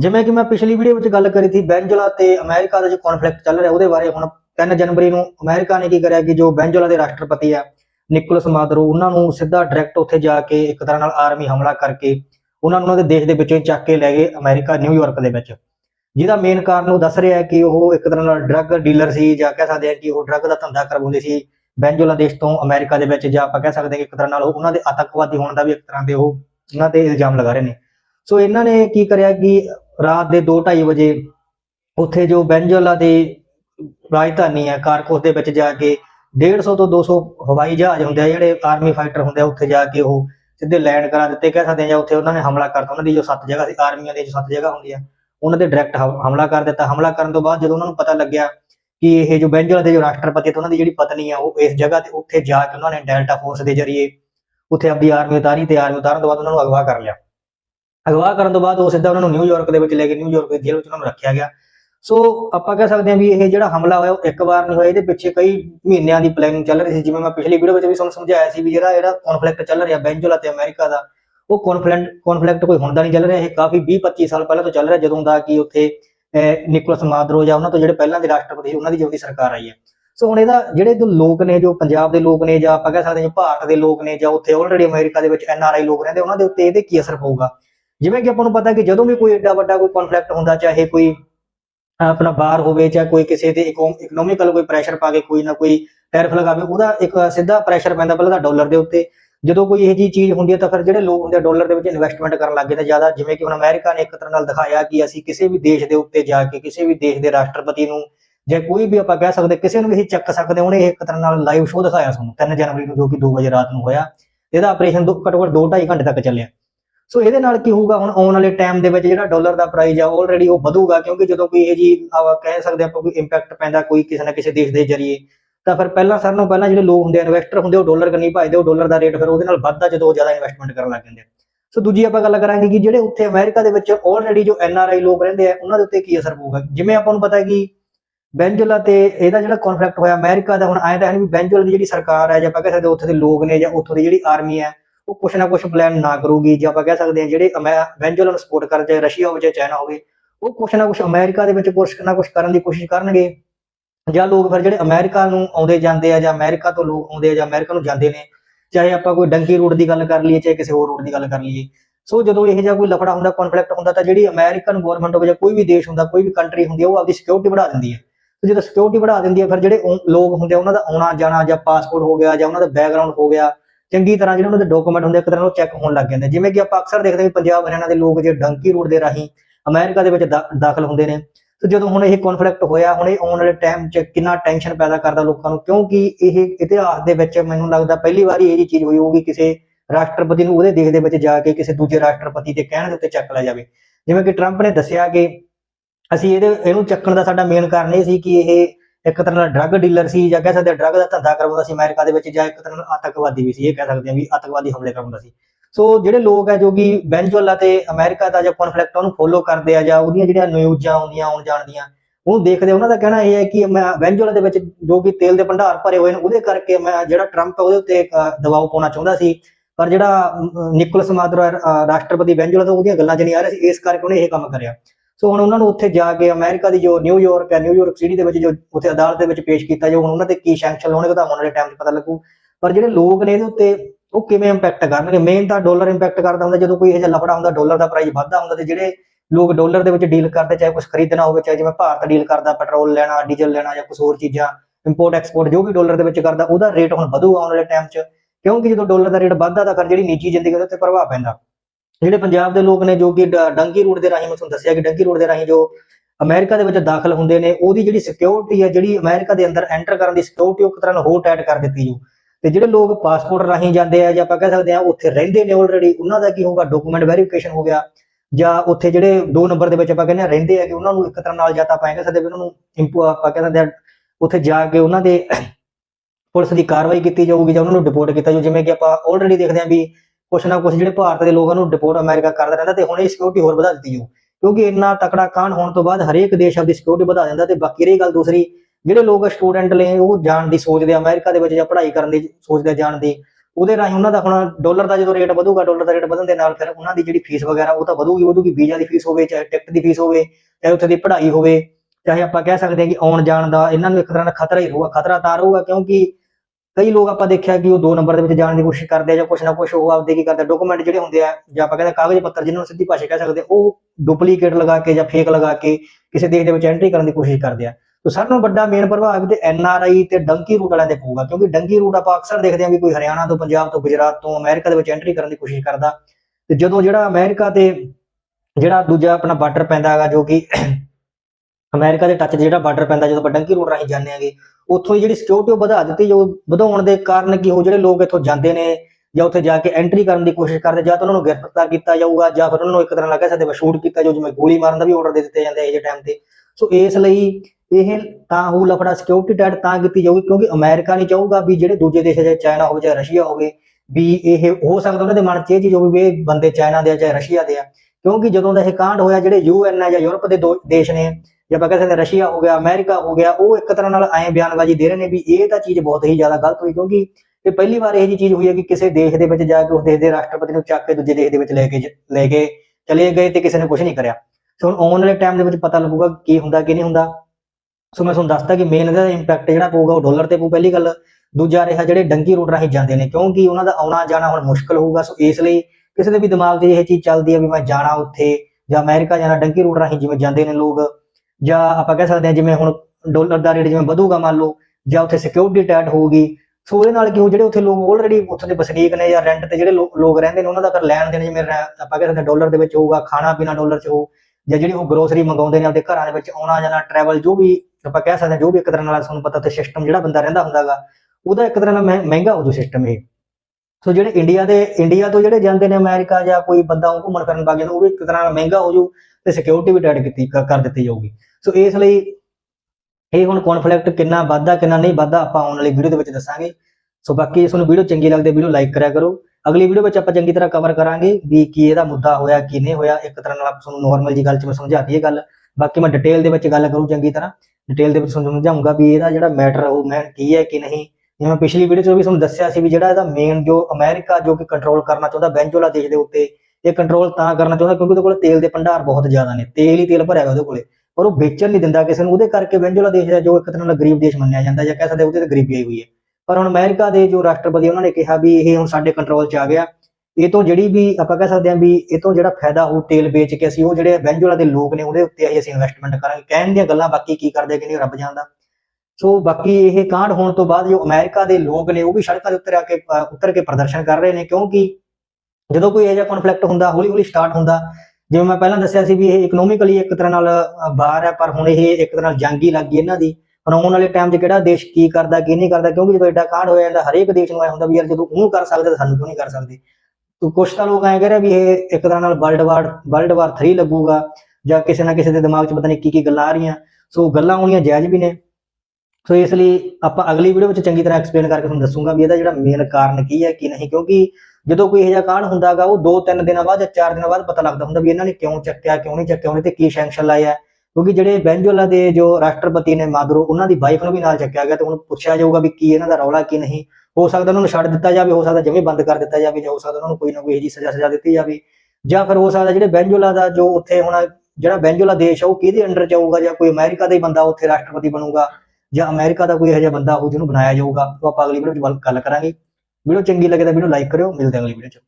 ਜਿਵੇਂ ਕਿ ਮੈਂ ਪਿਛਲੀ ਵੀਡੀਓ ਵਿੱਚ ਗੱਲ ਕਰੀ ਸੀ, ਬੈਂਜੋਲਾ ਤੇ ਅਮਰੀਕਾ ਦਾ ਜੋ ਕਨਫਲਿਕਟ ਚੱਲ ਰਿਹਾ ਉਹਦੇ ਬਾਰੇ, ਹੁਣ 3 ਜਨਵਰੀ ਨੂੰ ਅਮਰੀਕਾ ਨੇ ਕੀ ਕਰਿਆ ਕਿ ਜੋ ਬੈਂਜੋਲਾ ਦੇ ਰਾਸ਼ਟਰਪਤੀ ਆ, ਨਿਕੋਲਸ ਮਾਦਰੋ, ਉਹਨਾਂ ਨੂੰ ਸਿੱਧਾ ਡਾਇਰੈਕਟ ਉੱਥੇ ਜਾ ਕੇ ਇੱਕ ਤਰ੍ਹਾਂ ਨਾਲ ਆਰਮੀ ਹਮਲਾ ਕਰਕੇ ਉਹਨਾਂ ਨੂੰ ਉਹਨਾਂ ਦੇ ਦੇਸ਼ ਦੇ ਵਿੱਚੋਂ ਹੀ ਚੱਕ ਕੇ ਲੈ ਗਏ ਅਮਰੀਕਾ ਨਿਊਯਾਰਕ ਦੇ ਵਿੱਚ। ਜਿਹਦਾ ਮੇਨ ਕਾਰਨ ਉਹ ਦੱਸ ਰਿਹਾ ਹੈ ਕਿ ਉਹ ਇੱਕ ਤਰ੍ਹਾਂ ਨਾਲ ਡਰੱਗ ਡੀਲਰ ਸੀ ਜਾਂ ਕਹਿ ਸਕਦੇ ਆ ਕਿ ਉਹ ਡਰੱਗ ਦਾ ਧੰਦਾ ਕਰਵਾਉਂਦੇ ਸੀ, ਬੈਂਜੋਲਾ ਦੇਸ਼ ਤੋਂ ਅਮਰੀਕਾ ਦੇ ਵਿੱਚ, ਜਾਂ ਆਪਾਂ ਕਹਿ ਸਕਦੇ ਹਾਂ ਕਿ ਇੱਕ ਤਰ੍ਹਾਂ ਨਾਲ ਉਹ ਉਹਨਾਂ ਦੇ ਆਤੰਕਵਾਦੀ ਹੋਣ ਦਾ ਵੀ ਇੱਕ ਤਰ੍ਹਾਂ ਦੇ ਉਹ, ਉਹਨਾਂ ਤੇ ਇਲਜ਼ਾਮ ਲਗਾ ਰਹੇ ਨੇ। ਸੋ ਇਹਨਾਂ ਨੇ ਕੀ ਕਰਿਆ ਕਿ ਰਾਤ ਦੇ 2:30 ਵਜੇ ਉੱਥੇ ਜੋ ਬੈਂਜੋਲਾ ਦੀ ਰਾਜਧਾਨੀ ਹੈ, ਕਾਰਕੋਸ ਦੇ ਵਿੱਚ ਜਾ ਕੇ 150 ਤੋਂ 200 ਹਵਾਈ ਜਹਾਜ਼ ਹੁੰਦੇ ਆ, ਜਿਹੜੇ ਆਰਮੀ ਫਾਈਟਰ ਹੁੰਦੇ ਆ, ਉੱਥੇ ਜਾ ਕੇ ਉਹ ਸਿੱਧੇ ਲੈਂਡ ਕਰਾ ਦਿੱਤੇ, ਕਹਿ ਸਕਦੇ ਆ ਜਾਂ ਉੱਥੇ ਉਹਨਾਂ ਨੇ ਹਮਲਾ ਕਰਤਾ ਉਹਨਾਂ ਦੀ ਜੋ ਸੱਤ ਜਗ੍ਹਾ ਸੀ, ਆਰਮੀਆਂ ਦੀ ਜੋ ਸੱਤ ਜਗ੍ਹਾ ਹੁੰਦੀਆਂ ਉਹਨਾਂ ਤੇ ਡਾਇਰੈਕਟ ਹਮਲਾ ਕਰ ਦਿੱਤਾ। ਹਮਲਾ ਕਰਨ ਤੋਂ ਬਾਅਦ ਜਦੋਂ ਉਹਨਾਂ ਨੂੰ ਪਤਾ ਲੱਗਿਆ ਕਿ ਇਹ ਜੋ ਬੈਂਜੋਲਾ ਦੇ ਜੋ ਰਾਸ਼ਟਰਪਤੀ ਤੇ ਉਹਨਾਂ ਦੀ ਜਿਹੜੀ ਪਤਨੀ ਆ, ਉਹ ਇਸ ਜਗ੍ਹਾ ਤੇ ਉੱਥੇ ਜਾ ਕੇ ਉਹਨਾਂ ਨੇ ਡੈਲਟਾ ਫੋਰਸ ਦੇ ਜ਼ਰੀਏ ਉੱਥੇ ਆਪਣੀ ਆਰਮੀ ਉਤਾਰੀ ਤੇ ਆਰਮੀ ਉਤਾਰਨ ਤੋਂ ਬਾਅਦ ਉਹਨਾਂ ਨੂੰ ਅਗਵਾ ਕਰ ਲਿਆ। ਅਗਵਾ ਕਰਨ ਤੋਂ ਬਾਅਦ ਉਹ ਸਿੱਧਾ ਉਹਨਾਂ ਨੂੰ ਨਿਊਯਾਰਕ ਦੇ ਵਿੱਚ ਲੈ ਕੇ ਨਿਊਯਾਰਕ ਦੀ ਜੇਲ੍ਹ ਵਿੱਚ ਉਹਨਾਂ ਨੂੰ ਰੱਖਿਆ ਗਿਆ। ਸੋ ਆਪਾਂ ਕਹਿ ਸਕਦੇ ਹਾਂ ਵੀ ਇਹ ਜਿਹੜਾ ਹਮਲਾ ਹੋਇਆ ਉਹ ਇੱਕ ਵਾਰ ਨਹੀਂ ਹੋਇਆ। ਇਹਦੇ ਪਿੱਛੇ ਕਈ ਮਹੀਨਿਆਂ ਦੀ ਪਲੈਨਿੰਗ ਚੱਲ ਰਹੀ ਸੀ। ਜਿਵੇਂ ਮੈਂ ਪਿਛਲੀ ਵੀਡੀਓ ਵਿੱਚ ਵੀ ਤੁਹਾਨੂੰ ਸਮਝਾਇਆ ਸੀ ਵੀ ਜਿਹੜਾ ਜਿਹੜਾ ਕਨਫਲਿਕਟ ਚੱਲ ਰਿਹਾ ਬੈਂਜੋਲਾ ਤੇ ਅਮਰੀਕਾ ਦਾ ਉਹ ਕਨਫਲਿਕਟ ਕਨਫਲਿਕਟ ਕੋਈ ਹੁਣ ਦਾ ਨਹੀਂ ਚੱਲ ਰਿਹਾ। ਇਹ ਕਾਫੀ 20 25 ਸਾਲ ਪਹਿਲਾਂ ਤੋਂ ਚੱਲ ਰਿਹਾ ਜਦੋਂ ਦਾ ਕਿ ਉੱਥੇ ਅਹ, ਨਿਕੋਲਸ ਮਾਦਰੋ ਜਾਂ ਉਹਨਾਂ ਤੋਂ ਜਿਹੜੇ ਪਹਿਲਾਂ ਦੇ ਰਾਸ਼ਟਰਪਤੀ ਸੀ ਉਹਨਾਂ ਦੀ ਜਦੋਂ ਦੀ ਸਰਕਾਰ ਆਈ ਹੈ। ਸੋ ਹੁਣ ਇਹਦਾ ਜਿਹੜੇ ਜੋ ਲੋਕ ਨੇ ਜੋ ਪੰਜਾਬ ਦੇ ਲੋਕ ਨੇ ਜਾਂ ਆਪਾਂ ਕਹਿ ਸਕਦੇ ਹਾਂ ਭਾਰਤ ਦੇ ਲੋਕ ਨੇ ਜਾਂ ਉੱਥੇ ਆਲਰੇਡੀ ਅਮਰੀਕਾ ਦੇ ਵਿੱਚ ਐਨ ਆਰ ਆਈ ਲੋਕ ਰਹਿੰਦੇ ਉਹਨਾਂ ਦੇ ਉੱਤੇ ਇਹਦੇ ਕੀ ਅਸਰ ਪਊਗਾ? ਜਿਵੇਂ ਕਿ ਆਪਾਂ ਨੂੰ ਪਤਾ ਕਿ ਜਦੋਂ ਵੀ ਕੋਈ ਏਡਾ ਵੱਡਾ ਕੋਈ ਕਨਫਲਿਕਟ ਹੁੰਦਾ, ਚਾਹੇ ਕੋਈ ਆਪਣਾ ਬਾਹਰ ਹੋਵੇ ਜਾਂ ਕੋਈ ਕਿਸੇ ਤੇ ਇਕਨੋਮਿਕਲ ਕੋਈ ਪ੍ਰੈਸ਼ਰ ਪਾ ਕੇ ਕੋਈ ਨਾ ਕੋਈ ਟੈਰਿਫ ਲਗਾਵੇ, ਉਹਦਾ ਇੱਕ ਸਿੱਧਾ ਪ੍ਰੈਸ਼ਰ ਪੈਂਦਾ ਪਹਿਲਾਂ ਤਾਂ ਡਾਲਰ ਦੇ ਉੱਤੇ ਜਦੋਂ ਕੋਈ ਇਹ ਜੀ ਚੀਜ਼ ਹੁੰਦੀ ਹੈ ਤਾਂ ਫਿਰ ਜਿਹੜੇ ਲੋਕ ਹੁੰਦੇ ਆ ਡਾਲਰ ਦੇ ਵਿੱਚ ਇਨਵੈਸਟਮੈਂਟ ਕਰਨ ਲੱਗ ਜਾਂਦੇ ਜ਼ਿਆਦਾ, ਜਿਵੇਂ ਕਿ ਹੁਣ ਅਮਰੀਕਾ ਨੇ ਇੱਕ ਤਰ੍ਹਾਂ ਨਾਲ ਦਿਖਾਇਆ ਕਿ ਅਸੀਂ ਕਿਸੇ ਵੀ ਦੇਸ਼ ਦੇ ਉੱਤੇ ਜਾ ਕੇ, ਕਿਸੇ ਵੀ ਦੇਸ਼ ਦੇ ਰਾਸ਼ਟਰਪਤੀ ਨੂੰ ਜਾਂ ਕੋਈ ਵੀ ਆਪਾਂ ਕਹਿ ਸਕਦੇ, ਕਿਸੇ ਨੂੰ ਵੀ ਅਸੀਂ ਚੱਕ ਸਕਦੇ ਹਾਂ। ਉਹਨੇ ਇਹ ਇੱਕ ਤਰ੍ਹਾਂ ਨਾਲ ਲਾਈਵ ਸ਼ੋਅ ਦਿਖਾਇਆ ਸਾਨੂੰ 3 ਜਨਵਰੀ ਨੂੰ, ਜੋ ਕਿ 2 ਵਜੇ ਰਾਤ ਨੂੰ ਹੋਇਆ ਇਹਦਾ ਆਪਰੇਸ਼ਨ ਘੱਟੋ ਘੱਟ 2.5 ਘੰਟੇ ਤੱਕ ਚੱਲਿਆ ਸੋ ਇਹਦੇ ਨਾਲ ਕੀ ਹੋਊਗਾ? ਹੁਣ ਆਉਣ ਵਾਲੇ ਟਾਈਮ ਦੇ ਵਿੱਚ ਜਿਹੜਾ ਡਾਲਰ ਦਾ ਪ੍ਰਾਈਸ ਆ ਆਲਰੇਡੀ ਉਹ ਵਧੂਗਾ, ਕਿਉਂਕਿ ਜਦੋਂ ਕੋਈ ਇਹ ਜੀ ਕਹਿ ਸਕਦੇ ਆਪਾਂ ਕੋਈ ਇੰਪੈਕਟ ਪੈਂਦਾ ਕੋਈ ਕਿਸੇ ਨਾ ਕਿਸੇ ਦੇਸ਼ ਦੇ ਜ਼ਰੀਏ, ਤਾਂ ਫਿਰ ਪਹਿਲਾਂ ਸਾਰਿਆਂ ਨੂੰ ਪਹਿਲਾਂ ਜਿਹੜੇ ਲੋਕ ਹੁੰਦੇ ਆ ਇਨਵੈਸਟਰ ਹੁੰਦੇ, ਉਹ ਡਾਲਰ ਕਰਨੀ ਭਜਦੇ, ਉਹ ਡਾਲਰ ਦਾ ਰੇਟ ਫਿਰ ਉਹਦੇ ਨਾਲ ਵੱਧਦਾ ਜਦੋਂ ਉਹ ਜ਼ਿਆਦਾ ਇਨਵੈਸਟਮੈਂਟ ਕਰਨ ਲੱਗ ਜਾਂਦੇ ਆ। ਸੋ ਦੂਜੀ ਆਪਾਂ ਗੱਲ ਕਰਾਂਗੇ ਕਿ ਜਿਹੜੇ ਉੱਥੇ ਅਮਰੀਕਾ ਦੇ ਵਿੱਚ ਆਲਰੇਡੀ ਜੋ ਐਨ ਆਰ ਆਈ ਲੋਕ ਰਹਿੰਦੇ ਆ, ਉਹਨਾਂ ਦੇ ਉੱਤੇ ਕੀ ਅਸਰ ਪਊਗਾ? ਜਿਵੇਂ ਆਪਾਂ ਨੂੰ ਪਤਾ ਹੈ ਕਿ ਬੈਂਜੋਲਾ ਤੇ ਇਹਦਾ ਜਿਹੜਾ ਕਨਫਲਿਕਟ ਹੋਇਆ, ਅਮਰੀਕਾ ਦਾ ਹੁਣ ਆਏ ਤਾਂ ਹੈ ਵੀ ਬੈਂਜੋਲਾ ਦੀ ਜਿਹੜੀ ਸਰਕਾਰ ਹੈ, ਜਾਂ ਆਪਾਂ ਕਹਿ ਸਕਦੇ ਉੱਥੇ ਦੇ ਲੋਕ ਨੇ, ਜਾਂ ਉੱਥੋਂ ਦੀ ਜਿਹੜੀ ਆਰਮੀ ਹੈ ਉਹ ਕੁਛ ਨਾ ਕੁਛ ਪਲਾਨ ਨਾ ਕਰੂਗੀ, ਜਾਂ ਆਪਾਂ ਕਹਿ ਸਕਦੇ ਹਾਂ ਜਿਹੜੇ ਅਮੈ- ਬੈਂਜੋਲਾ ਨੂੰ ਸਪੋਰਟ ਕਰ ਚਾਹੇ ਰਸ਼ੀਆ ਹੋਵੇ ਚਾਹੇ ਚਾਈਨਾ ਹੋਵੇ, ਉਹ ਕੁਛ ਨਾ ਕੁਛ ਅਮਰੀਕਾ ਦੇ ਵਿੱਚ ਕੁਛ ਨਾ ਕੁਛ ਕਰਨ ਦੀ ਕੋਸ਼ਿਸ਼ ਕਰਨਗੇ। ਜਾਂ ਲੋਕ ਫਿਰ ਜਿਹੜੇ ਅਮਰੀਕਾ ਨੂੰ ਆਉਂਦੇ ਜਾਂਦੇ ਆ ਜਾਂ ਅਮਰੀਕਾ ਤੋਂ ਲੋਕ ਆਉਂਦੇ ਆ ਜਾਂ ਅਮਰੀਕਾ ਨੂੰ ਜਾਂਦੇ ਨੇ, ਚਾਹੇ ਆਪਾਂ ਕੋਈ ਡੰਕੀ ਰੂਟ ਦੀ ਗੱਲ ਕਰ ਲਈਏ ਚਾਹੇ ਕਿਸੇ ਹੋਰ ਰੂਟ ਦੀ ਗੱਲ ਕਰ ਲਈਏ। ਸੋ ਜਦੋਂ ਇਹੋ ਜਿਹਾ ਕੋਈ ਲਫੜਾ ਹੁੰਦਾ ਕਨਫਲਿਕਟ ਹੁੰਦਾ ਤਾਂ ਜਿਹੜੀ ਅਮਰੀਕਨ ਗਵਰਨਮੈਂਟ ਹੋਵੇ ਜਾਂ ਕੋਈ ਵੀ ਦੇਸ਼ ਹੁੰਦਾ, ਕੋਈ ਵੀ ਕੰਟਰੀ ਹੁੰਦੀ ਹੈ ਉਹ ਆਪਦੀ ਸਿਕਿਉਰਿਟੀ ਵਧਾ ਦਿੰਦੀ ਹੈ ਤੇ ਜਦੋਂ ਸਿਕਿਉਰਿਟੀ ਵਧਾ ਦਿੰਦੀ ਹੈ ਫਿਰ ਜਿਹੜੇ ਲੋਕ ਹੁੰਦੇ ਆ, ਉਹਨਾਂ ਦਾ ਆਉਣਾ ਜਾਣਾ ਜਾਂ ਪਾਸਪੋਰਟ ਹੋ ਗਿਆ ਜਾਂ ਉਹਨਾਂ ਦਾ ਬੈਕਗ੍ਰਾਉਂਡ ਹੋ ਗਿਆ ਚੰਗੀ ਤਰ੍ਹਾਂ ਜਿਹੜੇ ਉਹਨਾਂ ਦੇ ਡਾਕੂਮੈਂਟ ਹੁੰਦੇ ਇੱਕ ਤਰ੍ਹਾਂ ਨਾਲ ਚੈੱਕ ਹੋਣ ਲੱਗ ਜਾਂਦੇ ਜਿਵੇਂ ਕਿ ਆਪਾਂ ਅਕਸਰ ਦੇਖਦੇ ਹਾਂ ਪੰਜਾਬ ਹਰਿਆਣਾ ਦੇ ਲੋਕ ਜੇ ਡੰਕੀ ਰੂਟ ਦੇ ਰਾਹੀਂ ਅਮਰੀਕਾ ਦੇ ਵਿੱਚ ਦਾਖਲ ਹੁੰਦੇ ਨੇ। ਤੇ ਜਦੋਂ ਹੁਣ ਇਹ ਕਨਫਲਿਕਟ ਹੋਇਆ, ਹੁਣ ਇਹ ਆਉਣ ਵਾਲੇ ਟਾਈਮ 'ਚ ਕਿੰਨਾ ਟੈਨਸ਼ਨ ਪੈਦਾ ਕਰਦਾ ਲੋਕਾਂ ਨੂੰ, ਕਿਉਂਕਿ ਇਹ ਇਤਿਹਾਸ ਦੇ ਵਿੱਚ ਮੈਨੂੰ ਲੱਗਦਾ ਪਹਿਲੀ ਵਾਰੀ ਇਹ ਜੀ ਚੀਜ਼ ਹੋਈ ਹੋਊਗੀ, ਕਿਸੇ ਰਾਸ਼ਟਰਪਤੀ ਨੂੰ ਉਹਦੇ ਦੇਸ਼ ਦੇ ਵਿੱਚ ਜਾ ਕੇ ਕਿਸੇ ਦੂਜੇ ਰਾਸ਼ਟਰਪਤੀ ਦੇ ਕਹਿਣ ਦੇ ਉੱਤੇ ਚੱਕ ਲਿਆ ਜਾਵੇ। ਜਿਵੇਂ ਕਿ ਟਰੰਪ ਨੇ ਦੱਸਿਆ ਕਿ ਅਸੀਂ ਇਹਦੇ, ਇਹਨੂੰ ਚੱਕਣ ਦਾ ਸਾਡਾ ਮੇਨ ਕਾਰਨ ਇਹ ਸੀ ਕਿ ਇਹ ਇੱਕ ਤਰ੍ਹਾਂ ਨਾਲ ਡਰੱਗ ਡੀਲਰ ਸੀ ਜਾਂ ਕਹਿ ਸਕਦੇ ਡਰੱਗ ਦਾ ਧੰਦਾ ਕਰਵਾਉਂਦਾ ਸੀ ਅਮਰੀਕਾ ਦੇ ਵਿੱਚ ਜਾਂ ਇੱਕ ਤਰ੍ਹਾਂ ਨਾਲ ਆਤੰਕਵਾਦੀ ਵੀ ਸੀ ਇਹ ਕਹਿ ਸਕਦੇ ਹਾਂ ਵੀ ਆਤੰਕਵਾਦੀ ਹਮਲੇ ਕਰਵਾਉਂਦਾ ਸੀ। ਸੋ ਜਿਹੜੇ ਲੋਕ ਹੈ ਜੋ ਕਿ ਬੈਂਜੋਲਾ ਤੇ ਅਮਰੀਕਾ ਦਾ ਜਾਂ ਕਨਫਲਿਕਟ ਉਹਨੂੰ ਫੋਲੋ ਕਰਦੇ ਆ ਜਾਂ ਉਹਦੀਆਂ ਜਿਹੜੀਆਂ ਨਿਊਜ਼ਾਂ ਆਉਂਦੀਆਂ ਆਉਣ ਜਾਣ ਦੀਆਂ ਉਹਨੂੰ ਦੇਖਦੇ ਉਹਨਾਂ ਦਾ ਕਹਿਣਾ ਇਹ ਹੈ ਕਿ ਮੈਂ ਦੇ ਵਿੱਚ ਜੋ ਕਿ ਤੇਲ ਦੇ ਭੰਡਾਰ ਭਰੇ ਹੋਏ ਨੇ ਉਹਦੇ ਕਰਕੇ ਮੈਂ ਜਿਹੜਾ ਟਰੰਪ ਉਹਦੇ ਉੱਤੇ ਦਬਾਅ ਪਾਉਣਾ ਚਾਹੁੰਦਾ ਸੀ। ਪਰ ਜਿਹੜਾ ਅਮ, ਨਿਕੋਲਸ ਮਾਦਰੋ ਰਾਸ਼ਟਰਪਤੀ ਬੈਂਜੋਲਾ ਤੋਂ ਉਹਦੀਆਂ ਗੱਲਾਂ 'ਚ ਨਹੀਂ ਆ ਰਿਹਾ ਸੀ ਇਸ ਕਰਕੇ ਉਹਨੇ ਇਹ ਕੰਮ ਕਰਿਆ। ਸੋ ਹੁਣ ਉਹਨਾਂ ਨੂੰ ਉੱਥੇ ਜਾ ਕੇ ਅਮਰੀਕਾ ਦੀ ਜੋ ਨਿਊਯਾਰਕ ਹੈ ਨਿਊਯਾਰਕ ਸਿਟੀ ਦੇ ਵਿੱਚ ਜੋ ਉੱਥੇ ਅਦਾਲਤ ਦੇ ਵਿੱਚ ਪੇਸ਼ ਕੀਤਾ ਜੋ ਹੁਣ ਉਹਨਾਂ ਤੇ ਕੀ ਸੈਂਕਸ਼ਨ ਹੋਣਗੇ ਤਾਂ ਆਉਣ ਵਾਲੇ ਟਾਈਮ 'ਚ ਪਤਾ ਲੱਗੂ। ਪਰ ਜਿਹੜੇ ਲੋਕ ਨੇ ਇਹਦੇ ਉੱਤੇ ਉਹ ਕਿਵੇਂ ਇੰਪੈਕਟ ਕਰਨਗੇ? ਮੇਨ ਤਾਂ ਡਾਲਰ ਇੰਪੈਕਟ ਕਰਦਾ ਹੁੰਦਾ, ਜਦੋਂ ਕੋਈ ਇਹ ਜਿਹਾ ਲਫੜਾ ਹੁੰਦਾ ਡਾਲਰ ਦਾ ਪ੍ਰਾਈਸ ਵੱਧਦਾ ਹੁੰਦਾ ਤੇ ਜਿਹੜੇ ਲੋਕ ਡਾਲਰ ਦੇ ਵਿੱਚ ਡੀਲ ਕਰਦੇ, ਚਾਹੇ ਕੁਝ ਖਰੀਦਣਾ ਹੋਵੇ, ਚਾਹੇ ਜਿਵੇਂ ਭਾਰਤ ਡੀਲ ਕਰਦਾ ਪੈਟਰੋਲ ਲੈਣਾ ਡੀਜ਼ਲ ਲੈਣਾ ਜਾਂ ਕੁਝ ਹੋਰ ਚੀਜ਼ਾਂ ਇੰਪੋਰਟ ਐਕਸਪੋਰਟ ਜੋ ਵੀ ਡਾਲਰ ਦੇ ਵਿੱਚ ਕਰਦਾ, ਉਹਦਾ ਰੇਟ ਹੁਣ ਵਧੂਗਾ ਆਉਣ ਵਾਲੇ ਟਾਈਮ 'ਚ। ਕਿਉਂਕਿ ਜਦੋਂ ਡਾਲਰ ਦਾ ਰੇਟ ਵੱਧਦਾ ਤਾਂ ਫਿਰ ਜਿਹੜੀ ਨਿੱਜੀ ਜ਼ਿੰਦਗੀ ਦੇ ਉੱਤੇ ਪ੍ਰਭਾਵ ਪੈਂਦਾ। ਜਿਹੜੇ ਪੰਜਾਬ ਦੇ ਲੋਕ ਨੇ ਜੋ ਕਿ ਡ- ਡੰਕੀ ਰੂਟ ਦੇ ਰਾਹੀਂ, ਮੈਂ ਤੁਹਾਨੂੰ ਦੱਸਿਆ ਕਿ ਡੰਕੀ ਰੋਡ ਦੇ ਰਾਹੀਂ ਜੋ ਅਮਰੀਕਾ ਦੇ ਵਿੱਚ ਦਾਖਲ ਹੁੰਦੇ ਨੇ, ਉਹਦੀ ਜਿਹੜੀ ਸਿਕਿਉਰਿਟੀ ਹੈ, ਜਿਹੜੀ ਅਮਰੀਕਾ ਦੇ ਅੰਦਰ ਐਂਟਰ ਕਰਨ ਦੀ ਸਿਕਿਉਰਿਟੀ ਉਹ ਤਰ੍ਹਾਂ ਹੋਰ ਟਾਈਟ ਕਰ ਦਿੱਤੀ ਜੋ। ਤੇ ਜਿਹੜੇ ਲੋਕ ਪਾਸਪੋਰਟ ਰਾਹੀਂ ਜਾਂਦੇ ਆ ਜਾਂ ਆਪਾਂ ਕਹਿ ਸਕਦੇ ਆ ਉੱਥੇ ਰਹਿੰਦੇ ਨੇ ਆਲਰੇਡੀ ਉਹਨਾਂ ਦਾ ਕੀ ਹੋਊਗਾ ਡਾਕੂਮੈਂਟ ਵੈਰੀਫਿਕੇਸ਼ਨ ਹੋ ਗਿਆ। ਜਾਂ ਉੱਥੇ ਜਿਹੜੇ ਦੋ ਨੰਬਰ ਦੇ ਵਿੱਚ ਆਪਾਂ ਕਹਿੰਦੇ ਆ ਰਹਿੰਦੇ ਆ ਕਿ ਉਹਨਾਂ ਨੂੰ ਇੱਕ ਤਰ੍ਹਾਂ ਨਾਲ ਜਾਂ ਤਾਂ ਆਪਾਂ ਕਹਿ ਸਕਦੇ ਉਹਨਾਂ ਨੂੰ ਇੰਪੋ ਆਪਾਂ ਕਹਿ ਸਕਦੇ ਆ ਉੱਥੇ ਜਾ ਕੇ ਉਹਨਾਂ ਦੇ ਪੁਲਿਸ ਦੀ ਕਾਰਵਾਈ ਕੀਤੀ ਜਾਊਗੀ ਜਾਂ ਉਹਨਾਂ ਨੂੰ ਡਿਪੋਰਟ ਕੀਤਾ ਜਾਊ। ਜਿਵੇਂ ਕਿ ਆਪਾਂ ਆਲਰੇਡੀ ਦੇਖਦੇ ਆ ਵੀ ਕੁਛ ਨਾ ਕੁਛ ਜਿਹੜੇ ਭਾਰਤ ਦੇ ਲੋਕਾਂ ਨੂੰ ਡਿਪੋਰਟ ਅਮਰੀਕਾ ਕਰਦਾ ਰਹਿੰਦਾ ਤੇ ਹੁਣ ਇਹ ਸਿਕਿਉਰਿਟੀ ਹੋਰ ਵਧਾ ਦਿੱਤੀ ਜਾਊ। ਕਿਉਂਕਿ ਇੰਨਾ ਤਕੜਾ ਕਾਂਡ ਹੋਣ ਤੋਂ ਬਾਅਦ ਹਰੇਕ ਦੇਸ਼ ਆਪਦੀ ਸਿਕਿਉਰਿਟੀ ਵਧਾ ਦਿੰਦਾ ਤੇ ਬਾਕੀ ਰਹੀ ਗੱਲ ਦੂਸਰੀ, ਜਿਹੜੇ ਲੋਕ ਸਟੂਡੈਂਟ ਨੇ, ਉਹ ਜਾਣ ਦੀ ਸੋਚਦੇ ਆ ਅਮਰੀਕਾ ਦੇ ਵਿੱਚ ਜਾਂ ਪੜ੍ਹਾਈ ਕਰਨ ਦੀ ਸੋਚਦੇ ਜਾਣ ਦੀ, ਉਹਦੇ ਰਾਹੀਂ ਉਹਨਾਂ ਦਾ ਹੁਣ ਡਾਲਰ ਦਾ ਜਦੋਂ ਰੇਟ ਵਧੂਗਾ ਡਾਲਰ ਦਾ ਰੇਟ ਵਧਣ ਦੇ ਨਾਲ ਫਿਰ ਉਹਨਾਂ ਦੀ ਜਿਹੜੀ ਫੀਸ ਵਗੈਰਾ, ਉਹ ਤਾਂ ਵਧੂਗੀ ਵਧੂਗੀ, ਵੀਜ਼ਾ ਦੀ ਫੀਸ ਹੋਵੇ, ਚਾਹੇ ਟਿਕਟ ਦੀ ਫੀਸ ਹੋਵੇ, ਚਾਹੇ ਉੱਥੇ ਦੀ ਪੜ੍ਹਾਈ ਹੋਵੇ, ਚਾਹੇ ਆਪਾਂ ਕਹਿ ਸਕਦੇ ਹਾਂ ਕਿ ਆਉਣ ਜਾਣ ਦਾ, ਇਹਨਾਂ ਨੂੰ ਇੱਕ ਤਰ੍ਹਾਂ ਦਾ ਖਤਰਾ ਹੀ ਰਹੂਗਾ, ਖਤਰਾ ਤਾਂ ਰਹੂਗਾ ਕਿਉਂਕਿ ਕਈ ਲੋਕ ਆਪਾਂ ਦੇਖਿਆ ਕਿ ਉਹ ਦੋ ਨੰਬਰ ਦੇ ਵਿੱਚ ਜਾਣ ਦੀ ਕੋਸ਼ਿਸ਼ ਕਰਦੇ ਆ ਜਾਂ ਕੁਛ ਨਾ ਕੁਛ ਉਹ ਆਪਦੇ ਕੀ ਕਰਦੇ ਡਾਕੂਮੈਂਟ ਜਿਹੜੇ ਹੁੰਦੇ ਆ, ਜਾਂ ਆਪਾਂ ਕਹਿੰਦੇ ਕਾਗਜ਼ ਪੱਤਰ ਜਿਹਨਾਂ ਨੂੰ ਸਿੱਧੀ ਭਾਸ਼ਾ ਕਹਿ ਸਕਦੇ, ਉਹ ਡੁਪਲੀਕੇਟ ਲਗਾ ਕੇ ਜਾਂ ਫੇਕ ਲਗਾ ਕੇ ਕਿਸੇ ਦੇਸ਼ ਦੇ ਵਿੱਚ ਐਂਟਰੀ ਕਰਨ ਦੀ ਕੋਸ਼ਿਸ਼ ਕਰਦੇ ਆ। ਤਾਂ ਸਾਰਿਆਂ ਨਾਲੋਂ ਵੱਡਾ ਮੇਨ ਪ੍ਰਭਾਵ ਤੇ ਐਨ ਆਰ ਆਈ ਤੇ ਡੰਕੀ ਰੂਟ ਵਾਲਿਆਂ ਦੇ ਪਊਗਾ, ਕਿਉਂਕਿ ਡੰਕੀ ਰੂਟ ਆਪਾਂ ਅਕਸਰ ਦੇਖਦੇ ਹਾਂ ਕਿ ਕੋਈ ਹਰਿਆਣਾ ਤੋਂ, ਪੰਜਾਬ ਤੋਂ, ਗੁਜਰਾਤ ਤੋਂ, ਅਮਰੀਕਾ ਦੇ ਵਿੱਚ ਐਂਟਰੀ ਕਰਨ ਦੀ ਕੋਸ਼ਿਸ਼ ਕਰਦਾ। ਤੇ ਜਦੋਂ ਜਿਹੜਾ ਅਮਰੀਕਾ ਤੇ ਜਿਹੜਾ ਦੂਜਾ ਆਪਣਾ ਬਾਰਡਰ ਪੈਂਦਾ ਹੈਗਾ, ਜੋ ਕਿ ਅਮਰੀਕਾ ਦੇ ਟੱਚ ਜਿਹੜਾ ਬਾਰਡਰ ਪੈਂਦਾ, ਜਦੋਂ ਆਪਾਂ ਡੰਕੀ ਰੂਟ ਰਾਹੀਂ ਜਾਂਦੇ ਆਂਗੇ ਉੱਥੋਂ ਦੀ ਜਿਹੜੀ ਸਿਕਿਉਰਿਟੀ ਉਹ ਵਧਾ ਦਿੱਤੀ ਜੋ ਵਧਾਉਣ ਦੇ ਕਾਰਨ ਕੀ ਉਹ ਜਿਹੜੇ ਲੋਕ ਇੱਥੋਂ ਜਾਂਦੇ ਨੇ ਜਾਂ ਉੱਥੇ ਜਾ ਕੇ ਐਂਟਰੀ ਕਰਨ ਦੀ ਕੋਸ਼ਿਸ਼ ਕਰਦੇ, ਜਾਂ ਤਾਂ ਉਹਨਾਂ ਨੂੰ ਗ੍ਰਿਫਤਾਰ ਕੀਤਾ ਜਾਊਗਾ, ਜਾਂ ਫਿਰ ਉਹਨਾਂ ਨੂੰ ਇੱਕ ਤਰ੍ਹਾਂ ਨਾਲ ਕਹਿ ਸਕਦੇ ਸ਼ੂਟ ਕੀਤਾ ਜਾਊ, ਜਿਵੇਂ ਗੋਲੀ ਮਾਰਨ ਦਾ ਵੀ ਆਰਡਰ ਦੇ ਦਿੱਤੇ ਜਾਂਦੇ ਆ ਇਹ ਟਾਈਮ ਤੇ। ਸੋ ਇਸ ਲਈ ਇਹ ਤਾਂ ਉਹ ਲਫੜਾ ਸਿਕਿਉਰਿਟੀ ਟੈਟ ਤਾਂ ਕੀਤੀ ਜਾਊਗੀ, ਕਿਉਂਕਿ ਅਮਰੀਕਾ ਨਹੀਂ ਚਾਹੂਗਾ ਵੀ ਜਿਹੜੇ ਦੂਜੇ ਦੇਸ਼ ਚਾਹੇ ਚਾਈਨਾ ਹੋਵੇ, ਚਾਹੇ ਰਸ਼ੀਆ ਹੋਵੇ, ਵੀ ਇਹ ਹੋ ਸਕਦਾ ਉਹਨਾਂ ਦੇ ਮਨ 'ਚ ਇਹ ਚੀਜ਼ ਹੋਵੇ ਵੀ ਇਹ ਬੰਦੇ ਚਾਈਨਾ ਦੇ ਆ, ਚਾਹੇ ਰਸ਼ੀਆ ਦੇ ਆ। ਕਿਉਂਕਿ ਜਦੋਂ ਦਾ ਇਹ ਕਾਂਡ ਹੋਇਆ, ਜਿਹੜੇ ਯੂਐਨ ਆ ਜਾਂ ਯੂਰਪ ਦੇ ਦੋ ਦੇਸ਼ ਨੇ ਜਾਂ ਆਪਾਂ ਕਹਿ ਸਕਦੇ ਰਸ਼ੀਆ ਹੋ ਗਿਆ, ਅਮਰੀਕਾ ਹੋ ਗਿਆ, ਉਹ ਇੱਕ ਤਰ੍ਹਾਂ ਨਾਲ ਐਂ ਬਿਆਨਬਾਜ਼ੀ ਦੇ ਰਹੇ ਨੇ ਵੀ ਇਹ ਤਾਂ ਚੀਜ਼ ਬਹੁਤ ਹੀ ਜ਼ਿਆਦਾ ਗਲਤ ਹੋਈ ਕਿਉਂਕਿ ਇਹ ਪਹਿਲੀ ਵਾਰ ਇਹ ਜੀ ਚੀਜ਼ ਹੋਈ ਹੈ ਕਿ ਕਿਸੇ ਦੇਸ਼ ਦੇ ਵਿੱਚ ਜਾ ਕੇ ਉਸ ਦੇਸ਼ ਦੇ ਰਾਸ਼ਟਰਪਤੀ ਨੂੰ ਚੱਕ ਕੇ ਦੂਜੇ ਦੇਸ਼ ਦੇ ਵਿੱਚ ਲੈ ਕੇ ਜ- ਲੈ ਕੇ ਚਲੇ ਗਏ ਤੇ ਕਿਸੇ ਨੇ ਕੁਝ ਨਹੀਂ ਕਰਿਆ। ਸੋ ਹੁਣ ਆਉਣ ਵਾਲੇ ਟਾਈਮ ਦੇ ਵਿੱਚ ਪਤਾ ਲੱਗੂਗਾ ਕੀ ਹੁੰਦਾ, ਕੀ ਨਹੀਂ ਹੁੰਦਾ। ਸੋ ਮੈਂ ਤੁਹਾਨੂੰ ਦੱਸਦਾ ਕਿ ਮੇਨ ਇਹਦਾ ਇੰਪੈਕਟ ਜਿਹੜਾ ਪਊਗਾ ਉਹ ਡਾਲਰ ਤੇ ਪਊ, ਪਹਿਲੀ ਗੱਲ। ਦੂਜਾ ਰਿਹਾ ਜਿਹੜੇ ਡੰਗੀ ਰੂਟ ਰਾਹੀਂ ਜਾਂਦੇ ਨੇ, ਕਿਉਂਕਿ ਉਹਨਾਂ ਦਾ ਆਉਣਾ ਜਾਣਾ ਹੁਣ ਮੁਸ਼ਕਲ ਹੋਊਗਾ। ਸੋ ਇਸ ਲਈ ਕਿਸੇ ਦੇ ਵੀ ਦਿਮਾਗ 'ਚ ਇਹ ਚੀਜ਼ ਚੱਲਦੀ ਹੈ ਵੀ ਮੈਂ ਜਾਣਾ ਉੱਥੇ ਜਾਂ ਅਮਰੀਕਾ ਜਾਣਾ ਡੰਗੀ ਰੋਡ ਰਾਹੀਂ ਜਿਵੇਂ ਜਾਂਦੇ ਨੇ ਲੋਕ। ਜਾਂ ਆਪਾਂ ਕਹਿ ਸਕਦੇ ਹਾਂ ਜਿਵੇਂ ਹੁਣ ਡਾਲਰ ਦਾ ਰੇਟ ਜਿਵੇਂ ਵਧੂਗਾ ਮੰਨ ਲਓ, ਜਾਂ ਉੱਥੇ ਸਿਕਿਉਰਿਟੀ ਟੈਟ ਹੋਊਗੀ, ਸੋ ਉਹਦੇ ਨਾਲ ਕੀ ਹੋ, ਜਿਹੜੇ ਉੱਥੇ ਲੋਕ ਆਲਰੇਡੀ ਉੱਥੇ ਦੇ ਵਸਨੀਕ ਨੇ ਜਾਂ ਰੈਂਟ ਤੇ ਜਿਹੜੇ ਲੋਕ ਰਹਿੰਦੇ ਨੇ, ਉਹਨਾਂ ਦਾ ਫਿਰ ਲੈਣ ਦੇਣ ਜਿਵੇਂ ਆਪਾਂ ਕਹਿ ਸਕਦੇ ਡਾਲਰ ਦੇ ਵਿੱਚ ਹੋਊਗਾ, ਖਾਣਾ ਪੀਣਾ ਡਾਲਰ 'ਚ ਹੋ ਜਾਂ ਜਿਹੜੀ ਉਹ ਗਰੋਸਰੀ ਮੰਗਾਉਂਦੇ ਨੇ ਆਪਦੇ ਘਰਾਂ ਦੇ ਵਿੱਚ ਆਉਣਾ ਜਾਣਾ ਟਰੈਵਲ ਜੋ ਵੀ ਆਪਾਂ ਕਹਿ ਸਕਦੇ ਹਾਂ, ਜੋ ਵੀ ਇੱਕ ਤਰ੍ਹਾਂ ਨਾਲ ਤੁਹਾਨੂੰ ਪਤਾ ਤੇ ਸਿਸਟਮ ਜਿਹੜਾ ਬੰਦਾ ਰਹਿੰਦਾ ਹੁੰਦਾਗਾ, ਉਹਦਾ ਇੱਕ ਤਰ੍ਹਾਂ ਨਾਲ ਮਹਿ- ਮਹਿੰਗਾ ਹੋ ਜੂ ਸਿਸਟਮ ਇਹ। ਸੋ ਜਿਹੜੇ ਇੰਡੀਆ ਦੇ ਇੰਡੀਆ ਤੋਂ ਜਿਹੜੇ ਜਾਂਦੇ ਨੇ ਅਮਰੀਕਾ ਜਾਂ ਕੋਈ ਬੰਦਾ ਉਹ ਘੁੰਮਣ ਫਿਰਨ ਲੱਗ ਜਾਂਦਾ, ਉਹ ਵੀ ਇੱਕ ਤਰ੍ਹਾਂ ਨਾਲ ਮਹਿੰਗਾ ਹੋ ਜੂ ਤੇ ਸਿਕਿਉਰਿਟੀ ਵੀ ਟੈਡ ਕੀਤੀ ਕਰ ਦਿੱਤੀ ਜਾਊਗੀ। ਸੋ ਇਸ ਲਈ ਇਹ ਹੁਣ ਕਨਫਲਿਕਟ ਕਿੰਨਾ ਵਾਧਾ ਕਿੰਨਾ ਨਹੀਂ ਵਾਧਾ ਆਪਾਂ ਆਉਣ ਵਾਲੀ ਵੀਡੀਓ ਦੇ ਵਿੱਚ ਦੱਸਾਂਗੇ। ਸੋ ਬਾਕੀ ਜੇ ਤੁਹਾਨੂੰ ਵੀਡੀਓ ਚੰਗੀ ਲੱਗਦੀ ਵੀਡੀਓ ਲਾਈਕ ਕਰਿਆ ਕਰੋ। ਅਗਲੀ ਵੀਡੀਓ ਵਿੱਚ ਆਪਾਂ ਚੰਗੀ ਤਰ੍ਹਾਂ ਕਵਰ ਕਰਾਂਗੇ ਵੀ ਕੀ ਇਹਦਾ ਮੁੱਦਾ ਹੋਇਆ, ਕੀ ਨਹੀਂ ਹੋਇਆ। ਇੱਕ ਤਰ੍ਹਾਂ ਨਾਲ ਆਪਾਂ ਤੁਹਾਨੂੰ ਨਾਰਮਲ ਜੀ ਗੱਲ ਚ ਮੈਂ ਸਮਝਾਤੀ ਇਹ ਗੱਲ। ਬਾਕੀ ਮੈਂ ਡਿਟੇਲ ਦੇ ਵਿੱਚ ਗੱਲ ਕਰੂੰ ਚੰਗੀ ਤਰ੍ਹਾਂ। ਡਿਟੇਲ ਦੇ ਵਿੱਚ ਤੁਹਾਨੂੰ ਸਮਝਾਉਂਗਾ ਵੀ ਇਹਦਾ ਜਿਹੜਾ ਮੈਟਰ ਉਹ ਮੈਂ ਕੀ ਹੈ, ਕਿ ਨਹੀਂ। ਜਿਵੇਂ ਪਿਛਲੀ ਵੀਡੀਓ 'ਚ ਵੀ ਤੁਹਾਨੂੰ ਦੱਸਿਆ ਸੀ ਵੀ ਜਿਹੜਾ ਇਹਦਾ ਮੇਨ ਜੋ ਅਮਰੀਕਾ ਜੋ ਕਿ ਕੰਟਰੋਲ ਕਰਨਾ ਚਾਹੁੰਦਾ ਬੈਂਜੋਲਾ ਦੇਸ਼ ਦੇ ਉੱਤੇ ਇਹ ਕੰਟਰੋਲ ਤਾਂ ਕਰਨਾ ਚਾਹੁੰਦਾ ਕਿਉਂਕਿ ਉਹਦੇ ਕੋਲ ਤੇਲ ਦੇ ਭੰਡਾਰ ਬਹੁਤ ਜ਼ਿਆਦਾ ਨੇ, ਤੇਲ ਹੀ ਤੇਲ ਭਰਿਆ ਹੋਇਆ ਉਹਦੇ ਕੋਲੇ, ਪਰ ਉਹ ਵੇਚਣ ਨਹੀਂ ਦਿੰਦਾ ਕਿਸੇ ਨੂੰ, ਉਹਦੇ ਕਰਕੇ ਵੈਂਜੂਲਾ ਦੇਸ਼ ਹੈ ਜੋ ਇੱਕ ਤਰ੍ਹਾਂ ਨਾਲ ਗਰੀਬ ਦੇਸ਼ ਮੰਨਿਆ ਜਾਂਦਾ ਜਾਂ ਕਹਿ ਸਕਦੇ ਉਹਦੇ ਤੇ ਗਰੀਬੀ ਆਈ ਹੋਈ ਹੈ। ਪਰ ਹੁਣ ਅਮਰੀਕਾ ਦੇ ਜੋ ਰਾਸ਼ਟਰਪਤੀ ਉਹਨਾਂ ਨੇ ਕਿਹਾ ਵੀ ਇਹ ਹੁਣ ਸਾਡੇ ਕੰਟਰੋਲ 'ਚ ਆ ਗਿਆ, ਇਹ ਤੋਂ ਜਿਹੜੀ ਵੀ ਆਪਾਂ ਕਹਿ ਸਕਦੇ ਹਾਂ ਵੀ ਇਹ ਤੋਂ ਜਿਹੜਾ ਫਾਇਦਾ ਹੋ ਤੇਲ ਵੇਚ ਕੇ ਅਸੀਂ ਉਹ ਜਿਹੜੇ ਵੈਂਜੂਲਾ ਦੇ ਲੋਕ ਨੇ ਉਹਦੇ ਉੱਤੇ ਅਸੀਂ ਇਨਵੈਸਟਮੈਂਟ ਕਰਾਂਗੇ। ਕਹਿਣ ਦੀਆਂ ਗੱਲਾਂ ਬਾਕੀ ਕੀ ਕਰਦੇ ਕਿ ਨਹੀਂ ਰੱਬ ਜਾਣਦਾ। ਸੋ ਬਾਕੀ ਇਹ ਕਾਂਡ ਹੋਣ ਤੋਂ ਬਾਅਦ ਜੋ ਅਮਰੀਕਾ ਦੇ ਲੋਕ ਨੇ ਉਹ ਵੀ ਸੜਕਾਂ ਦੇ ਉੱਤੇ ਆ ਕੇ ਉਤਰ ਕੇ ਪ੍ਰਦਰਸ਼ਨ ਕਰ ਰਹੇ ਨੇ ਕਿਉਂਕਿ ਜਦੋਂ ਕੋਈ ਇਹੋ ਜਿਹਾ ਕਨਫਲਿਕਟ ਹੁੰਦਾ, ਹੌਲੀ ਹੌਲੀ ਸਟਾਰਟ ਹੁੰਦਾ, ਜਿਵੇਂ ਮੈਂ ਪਹਿਲਾਂ ਦੱਸਿਆ ਸੀ ਵੀ ਇਹ ਇਕਨੋਮਿਕਲੀ ਇੱਕ ਤਰ੍ਹਾਂ ਨਾਲ ਬਾਹਰ ਹੈ ਪਰ ਹੁਣ ਇਹ ਇੱਕ ਤਰ੍ਹਾਂ ਨਾਲ ਜੰਗੀ ਲੱਗ ਗਈ ਇਹਨਾਂ ਦੀ। ਹੁਣ ਆਉਣ ਵਾਲੇ ਟਾਈਮ 'ਚ ਕਿਹੜਾ ਦੇਸ਼ ਕੀ ਕਰਦਾ, ਕੀ ਨਹੀਂ ਕਰਦਾ, ਕਿਉਂਕਿ ਜਦੋਂ ਐਡਾ ਕਾਂਡ ਹੋਇਆ ਜਾਂਦਾ, ਹਰੇਕ ਦੇਸ਼ ਨੂੰ ਐ ਹੁੰਦਾ ਵੀ ਯਾਰ ਜਦੋਂ ਉਹ ਕਰ ਸਕਦੇ ਤਾਂ ਸਾਨੂੰ ਕਿਉਂ ਨਹੀਂ ਕਰ ਸਕਦੇ? ਤੋ ਕੁਛ ਤਾਂ ਲੋਕ ਐਂ ਕਹਿ ਰਹੇ ਵੀ ਇਹ ਇੱਕ ਤਰ੍ਹਾਂ ਨਾਲ ਵਰਲਡ ਵਾਰ ਵਰਲਡ ਵਾਰ 3 ਲੱਗੂਗਾ, ਜਾਂ ਕਿਸੇ ਨਾ ਕਿਸੇ ਦੇ ਦਿਮਾਗ 'ਚ ਪਤਾ ਨਹੀਂ ਕੀ ਕੀ ਗੱਲਾਂ ਆ ਰਹੀਆਂ। ਸੋ ਗੱਲਾਂ ਆਉਣੀਆਂ ਜਾਇਜ਼ ਵੀ ਨੇ। ਸੋ ਇਸ ਲਈ ਆਪਾਂ ਅਗਲੀ ਵੀਡੀਓ ਵਿੱਚ ਚੰਗੀ ਤਰ੍ਹਾਂ ਐਕਸਪਲੇਨ ਕਰਕੇ ਤੁਹਾਨੂੰ ਦੱਸੂਗਾ ਵੀ ਇਹਦਾ ਜਿਹੜਾ ਮੇਨ ਕਾਰਨ ਕੀ ਹੈ, ਕੀ ਨਹੀਂ, ਕਿਉਂਕਿ ਜਦੋਂ ਕੋਈ ਇਹੋ ਜਿਹਾ ਕਾਂਡ ਹੁੰਦਾਗਾ, ਉਹ 2-3 ਦਿਨਾਂ ਬਾਅਦ ਜਾਂ 4 ਦਿਨਾਂ ਬਾਅਦ ਪਤਾ ਲੱਗਦਾ ਹੁੰਦਾ ਵੀ ਇਹਨਾਂ ਨੇ ਕਿਉਂ ਚੱਕਿਆ, ਕਿਉਂ ਨਹੀਂ ਚੱਕਿਆ, ਉਹਨੇ ਤੇ ਕੀ ਸੈਂਕਸ਼ਨ ਲਾਇਆ ਕਿਉਂਕਿ ਜਿਹੜੇ ਵੈਂਜੂਲਾ ਦੇ ਜੋ ਰਾਸ਼ਟਰਪਤੀ ਨੇ ਮਾਦਰੋ ਉਹਨਾਂ ਦੀ ਵਾਈਫ ਨੂੰ ਵੀ ਨਾਲ ਚੱਕਿਆ ਗਿਆ ਤੇ ਉਹਨੂੰ ਪੁੱਛਿਆ ਜਾਊਗਾ ਵੀ ਕੀ ਇਹਨਾਂ ਦਾ ਰੌਲਾ ਕੀ ਨਹੀਂ। ਹੋ ਸਕਦਾ ਉਹਨਾਂ ਨੂੰ ਛੱਡ ਦਿੱਤਾ ਜਾਵੇ, ਹੋ ਸਕਦਾ ਜਿਵੇਂ ਬੰਦ ਕਰ ਦਿੱਤਾ ਜਾਵੇ, ਜਾਂ ਹੋ ਸਕਦਾ ਉਹਨਾਂ ਨੂੰ ਕੋਈ ਨਾ ਕੋਈ ਇਹੋ ਜਿਹੀ ਸਜ਼ਾ ਸਜ਼ਾ ਦਿੱਤੀ ਜਾਵੇ। ਜਾਂ ਫਿਰ ਹੋ ਸਕਦਾ ਜਿਹੜੇ ਵੈਂਜੂਲਾ ਦਾ ਜੋ ਉੱਥੇ ਹੁਣ ਜਿਹੜਾ ਵੈਂਜੂਲਾ ਦੇਸ਼ ਆ, ਉਹ ਕਿਹਦੇ ਅੰਡਰ ਜਾਊਗਾ ਜਾਂ ਕੋਈ ਅਮਰੀਕਾ ਦਾ ਹੀ ਬੰਦਾ ਉੱਥੇ ਰਾਸ਼ਟਰਪਤੀ ਬਣੂਗਾ ਜਾਂ ਅਮਰੀਕਾ ਦਾ ਕੋਈ ਇਹੋ ਜਿਹਾ ਬੰਦਾ ਹੋ ਜਿਹਨੂੰ ਬਣਾਇਆ ਜਾਊਗਾ, ਉਹ ਆਪਾਂ ਅਗਲੀ ਵੀਡੀਓ 'ਚ ਗੱਲ ਕਰਾਂਗੇ। ਵੀਡੀਓ ਚੰਗੀ ਲੱਗੇ ਤਾਂ ਵੀਡੀਓ ਲਾਈਕ ਕਰਿਓ ਮਿਲਦੇ ਹਾਂ ਅਗਲੀ ਵੀਡੀਓ 'ਚ।